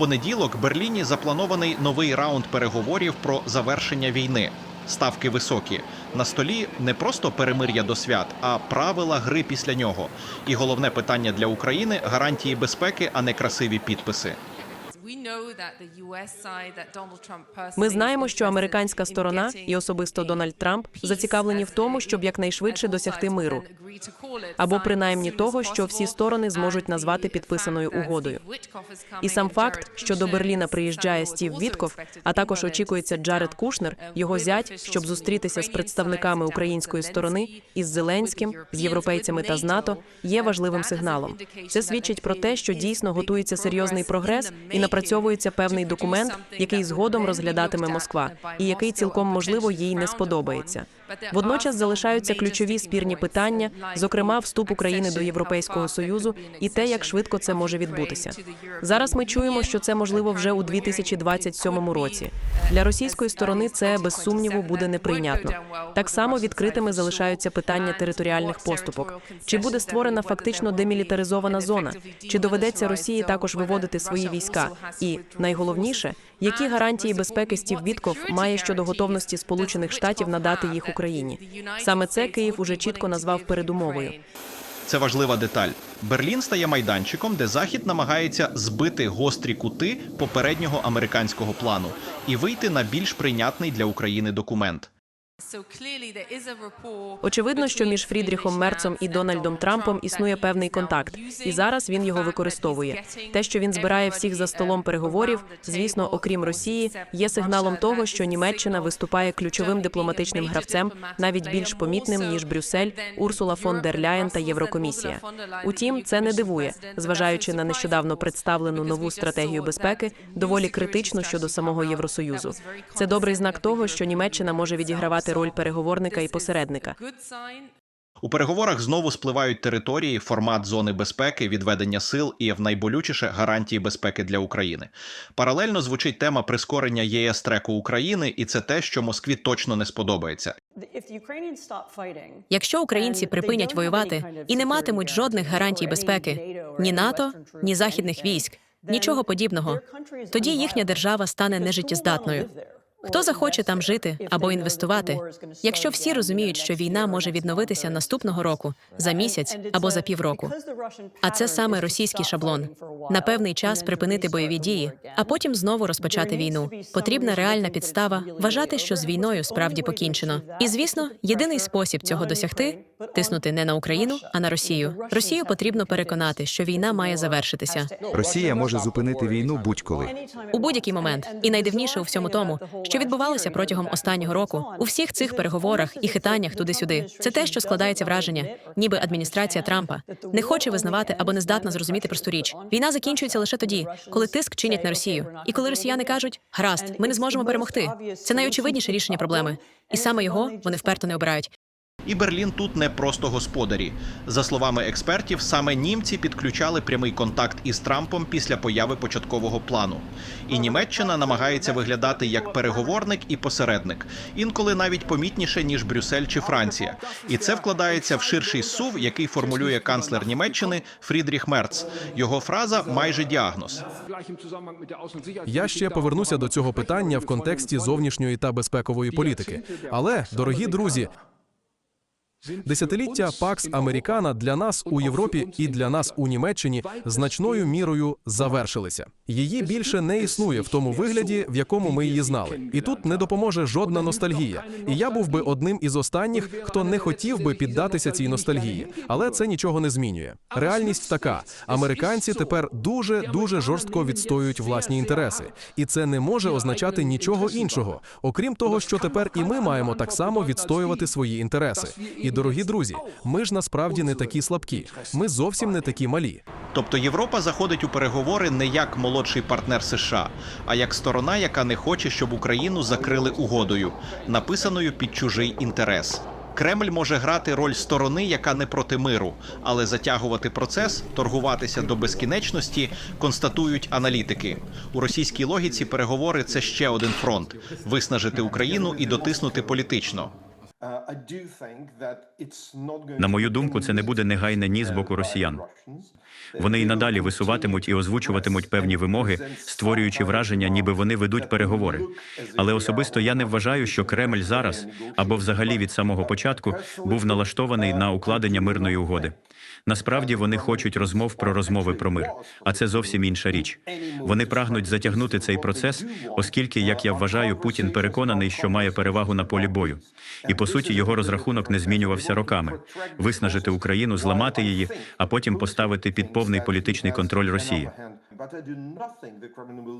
понеділок Берліні запланований новий раунд переговорів про завершення війни. Ставки високі. На столі не просто перемир'я до свят, а правила гри після нього. І головне питання для України гарантії безпеки, а не красиві підписи. Ми знаємо, що американська сторона і особисто Дональд Трамп зацікавлені в тому, щоб якнайшвидше досягти миру, або принаймні того, що всі сторони зможуть назвати підписаною угодою. І сам факт, що до Берліна приїжджає Стів Вітков, а також очікується Джаред Кушнер, його зять, щоб зустрітися з представниками української сторони із Зеленським, з європейцями та з НАТО, є важливим сигналом. Це свідчить про те, що дійсно готується серйозний прогрес і напрацьовується певний документ, який згодом розглядатиме Москва, і який цілком можливо їй не сподобається. Водночас залишаються ключові спірні питання, зокрема вступ України до Європейського союзу і те, як швидко це може відбутися. Зараз ми чуємо, що це можливо вже у 2027 році. Для російської сторони це без сумніву буде неприйнятно. Так само відкритими залишаються питання територіальних поступок. Чи буде створена фактично демілітаризована зона? Чи доведеться Росії також виводити свої війська? І найголовніше, які гарантії безпеки Стів Вітков має щодо готовності Сполучених Штатів надати їх Україні? Саме це Київ уже чітко назвав передумовою. Це важлива деталь. Берлін стає майданчиком, де Захід намагається збити гострі кути попереднього американського плану і вийти на більш прийнятний для України документ. Очевидно, що між Фрідріхом Мерцом і Дональдом Трампом існує певний контакт, і зараз він його використовує. Те, що він збирає всіх за столом переговорів, звісно, окрім Росії, є сигналом того, що Німеччина виступає ключовим дипломатичним гравцем, навіть більш помітним ніж Брюссель, Урсула фон дер Ляєн та Єврокомісія. Утім, це не дивує, зважаючи на нещодавно представлену нову стратегію безпеки, доволі критичну щодо самого Євросоюзу. Це добрий знак того, що Німеччина може відігравати роль переговорника і посередника. У переговорах знову спливають території, формат зони безпеки, відведення сил і в найболючіше гарантії безпеки для України. Паралельно звучить тема прискорення ЄС треку України, і це те, що Москві точно не сподобається. Якщо українці припинять воювати і не матимуть жодних гарантій безпеки ні НАТО, ні західних військ, нічого подібного, тоді їхня держава стане нежиттєздатною. Хто захоче там жити або інвестувати, якщо всі розуміють, що війна може відновитися наступного року за місяць або за півроку? А це саме російський шаблон на певний час припинити бойові дії, а потім знову розпочати війну. Потрібна реальна підстава вважати, що з війною справді покінчено. І звісно, єдиний спосіб цього досягти тиснути не на Україну, а на Росію. Росію потрібно переконати, що війна має завершитися Росія може зупинити війну будь-коли. у будь-який момент. І найдивніше у всьому тому, що відбувалося протягом останнього року у всіх цих переговорах і хитаннях туди-сюди. Це те, що складається враження, ніби адміністрація Трампа не хоче визнавати або не здатна зрозуміти просту річ. Війна закінчується лише тоді, коли тиск чинять на Росію, і коли росіяни кажуть, гаразд, ми не зможемо перемогти. Це найочевидніше рішення проблеми, і саме його вони вперто не обирають. І Берлін тут не просто господарі. За словами експертів, саме німці підключали прямий контакт із Трампом після появи початкового плану. І Німеччина намагається виглядати як переговорник і посередник, інколи навіть помітніше ніж Брюссель чи Франція. І це вкладається в ширший сув, який формулює канцлер Німеччини Фрідріх Мерц. Його фраза майже діагноз. Я ще повернуся до цього питання в контексті зовнішньої та безпекової політики. Але, дорогі друзі, десятиліття Пакс Американа для нас у Європі і для нас у Німеччині значною мірою завершилися. Її більше не існує в тому вигляді, в якому ми її знали. І тут не допоможе жодна ностальгія. І я був би одним із останніх, хто не хотів би піддатися цій ностальгії, але це нічого не змінює. Реальність така: американці тепер дуже дуже жорстко відстоюють власні інтереси, і це не може означати нічого іншого, окрім того, що тепер і ми маємо так само відстоювати свої інтереси. І дорогі друзі, ми ж насправді не такі слабкі. Ми зовсім не такі малі. Тобто Європа заходить у переговори не як молодший партнер США, а як сторона, яка не хоче, щоб Україну закрили угодою, написаною під чужий інтерес. Кремль може грати роль сторони, яка не проти миру, але затягувати процес, торгуватися до безкінечності, констатують аналітики. У російській логіці переговори це ще один фронт: виснажити Україну і дотиснути політично. На мою думку, це не буде негайне ні з боку росіян. Вони і надалі висуватимуть і озвучуватимуть певні вимоги, створюючи враження, ніби вони ведуть переговори. Але особисто я не вважаю, що Кремль зараз або взагалі від самого початку був налаштований на укладення мирної угоди. Насправді вони хочуть розмов про розмови про мир, а це зовсім інша річ. Вони прагнуть затягнути цей процес, оскільки, як я вважаю, Путін переконаний, що має перевагу на полі бою. І по суті його розрахунок не змінювався роками: виснажити Україну, зламати її, а потім поставити під повний політичний контроль Росії.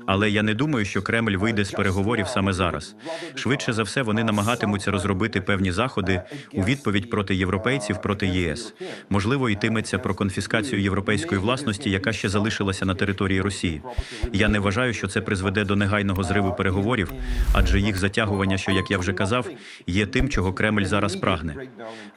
Але я не думаю, що Кремль вийде з переговорів саме зараз. Швидше за все, вони намагатимуться розробити певні заходи у відповідь проти європейців проти ЄС. Можливо, йтиметься про конфіскацію європейської власності, яка ще залишилася на території Росії. Я не вважаю, що це призведе до негайного зриву переговорів, адже їх затягування, що як я вже казав, є тим, чого Кремль зараз прагне.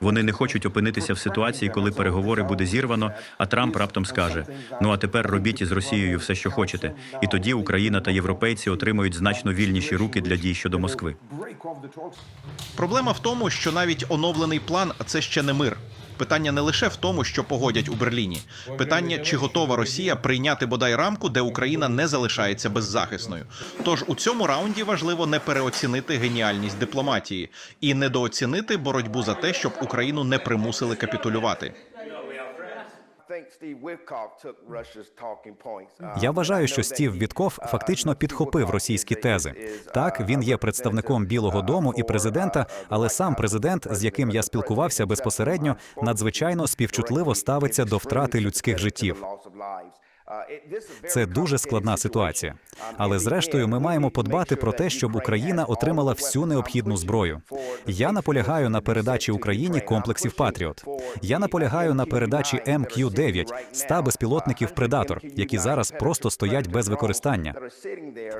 Вони не хочуть опинитися в ситуації, коли переговори буде зірвано, а Трамп раптом скаже: ну а тепер робіть із Росією все, що хочете. І тоді Україна та європейці отримають значно вільніші руки для дій щодо Москви. Проблема в тому, що навіть оновлений план це ще не мир. Питання не лише в тому, що погодять у Берліні. Питання, чи готова Росія прийняти бодай рамку, де Україна не залишається беззахисною. Тож у цьому раунді важливо не переоцінити геніальність дипломатії і недооцінити боротьбу за те, щоб Україну не примусили капітулювати. Я вважаю, що Стів Вітков фактично підхопив російські тези. Так, він є представником Білого Дому і президента, але сам президент, з яким я спілкувався безпосередньо, надзвичайно співчутливо ставиться до втрати людських життів. Це дуже складна ситуація. Але зрештою, ми маємо подбати про те, щоб Україна отримала всю необхідну зброю. Я наполягаю на передачі Україні комплексів Патріот. Я наполягаю на передачі МК-9 100 безпілотників Предатор, які зараз просто стоять без використання.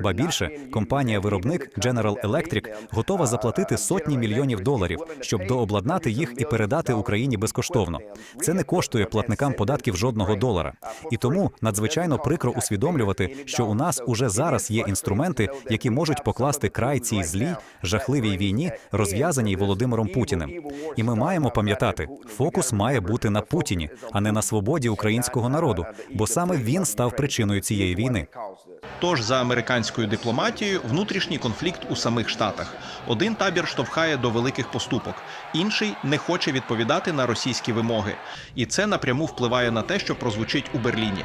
Ба більше компанія-виробник General Electric готова заплатити сотні мільйонів доларів, щоб дообладнати їх і передати Україні безкоштовно. Це не коштує платникам податків жодного долара. І тому надзвичайно прикро усвідомлювати, що у нас уже зараз є інструменти, які можуть покласти край цій злій, жахливій війні, розв'язаній Володимиром Путіним. І ми маємо пам'ятати, фокус має бути на Путіні, а не на свободі українського народу, бо саме він став причиною цієї війни. Тож за американською дипломатією внутрішній конфлікт у самих штатах. Один табір штовхає до великих поступок, інший не хоче відповідати на російські вимоги, і це напряму впливає на те, що прозвучить у Берліні.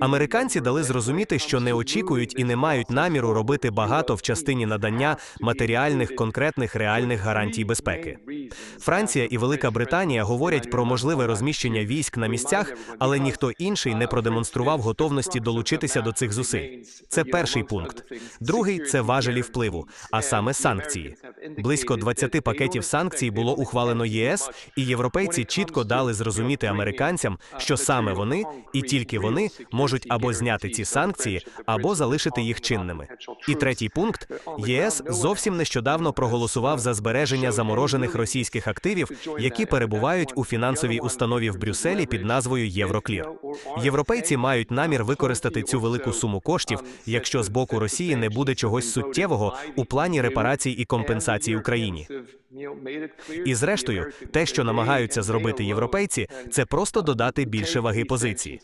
Американці дали зрозуміти, що не очікують і не мають наміру робити багато в частині надання матеріальних конкретних реальних гарантій безпеки. Франція і Велика Британія говорять про можливе розміщення військ на місцях, але ніхто інший не продемонстрував готовності долучитися до цих зусиль. Це перший пункт. Другий це важелі впливу, а саме санкції. Близько 20 пакетів санкцій було ухвалено ЄС, і європейці чітко дали зрозуміти американцям, що саме вони і тільки вони можуть або зняти ці санкції, або залишити їх чинними. І третій пункт ЄС зовсім нещодавно проголосував за збереження заморожених російських активів, які перебувають у фінансовій установі в Брюсселі під назвою Євроклір. Європейці мають намір використати цю велику суму коштів, якщо з боку Росії не буде чогось суттєвого у плані репарацій і компенсацій Україні. І зрештою, те, що намагаються зробити європейці, це просто додати більше ваги позиції.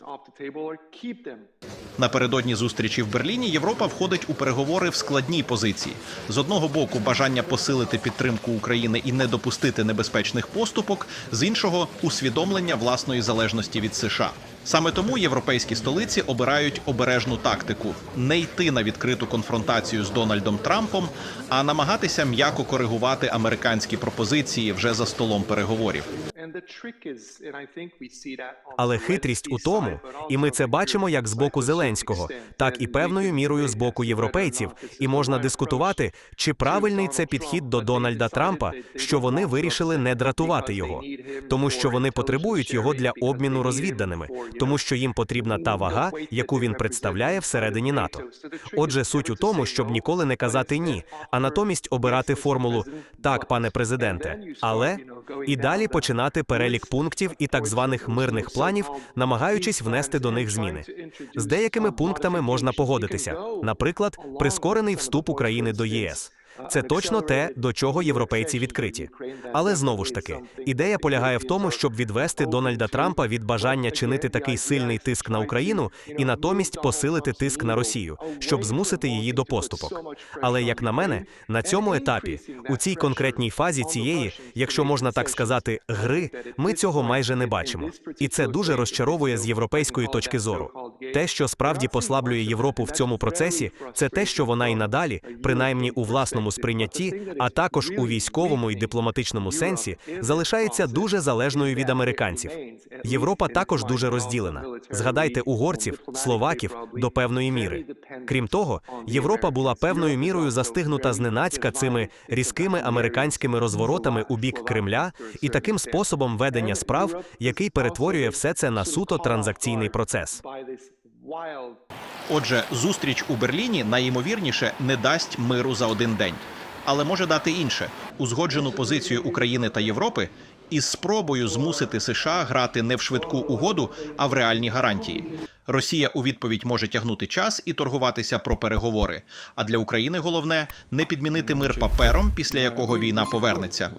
Напередодні зустрічі в Берліні Європа входить у переговори в складній позиції. З одного боку, бажання посилити підтримку України і не допустити небезпечних поступок, з іншого усвідомлення власної залежності від США. Саме тому європейські столиці обирають обережну тактику не йти на відкриту конфронтацію з Дональдом Трампом, а намагатися м'яко коригувати американські пропозиції вже за столом переговорів. Але хитрість у тому, і ми це бачимо як з боку Зеленського, так і певною мірою з боку європейців. І можна дискутувати, чи правильний це підхід до Дональда Трампа, що вони вирішили не дратувати його, тому що вони потребують його для обміну розвідданими, тому що їм потрібна та вага, яку він представляє всередині НАТО. Отже, суть у тому, щоб ніколи не казати ні, а натомість обирати формулу так, пане президенте, але і далі починати перелік пунктів і так званих мирних планів, намагаючись внести до них зміни. З деякими пунктами можна погодитися, наприклад, прискорений вступ України до ЄС. Це точно те, до чого європейці відкриті. Але знову ж таки, ідея полягає в тому, щоб відвести Дональда Трампа від бажання чинити такий сильний тиск на Україну і натомість посилити тиск на Росію, щоб змусити її до поступок. Але як на мене, на цьому етапі, у цій конкретній фазі цієї, якщо можна так сказати, гри, ми цього майже не бачимо. І це дуже розчаровує з європейської точки зору. Те, що справді послаблює Європу в цьому процесі, це те, що вона і надалі, принаймні у власному сприйнятті, а також у військовому і дипломатичному сенсі, залишається дуже залежною від американців. Європа також дуже розділена. Згадайте угорців, словаків до певної міри. Крім того, Європа була певною мірою застигнута зненацька цими різкими американськими розворотами у бік Кремля і таким способом ведення справ, який перетворює все це на суто транзакційний процес. Отже, зустріч у Берліні найімовірніше не дасть миру за один день, але може дати інше узгоджену позицію України та Європи із спробою змусити США грати не в швидку угоду, а в реальні гарантії. Росія у відповідь може тягнути час і торгуватися про переговори. А для України головне не підмінити мир папером, після якого війна повернеться.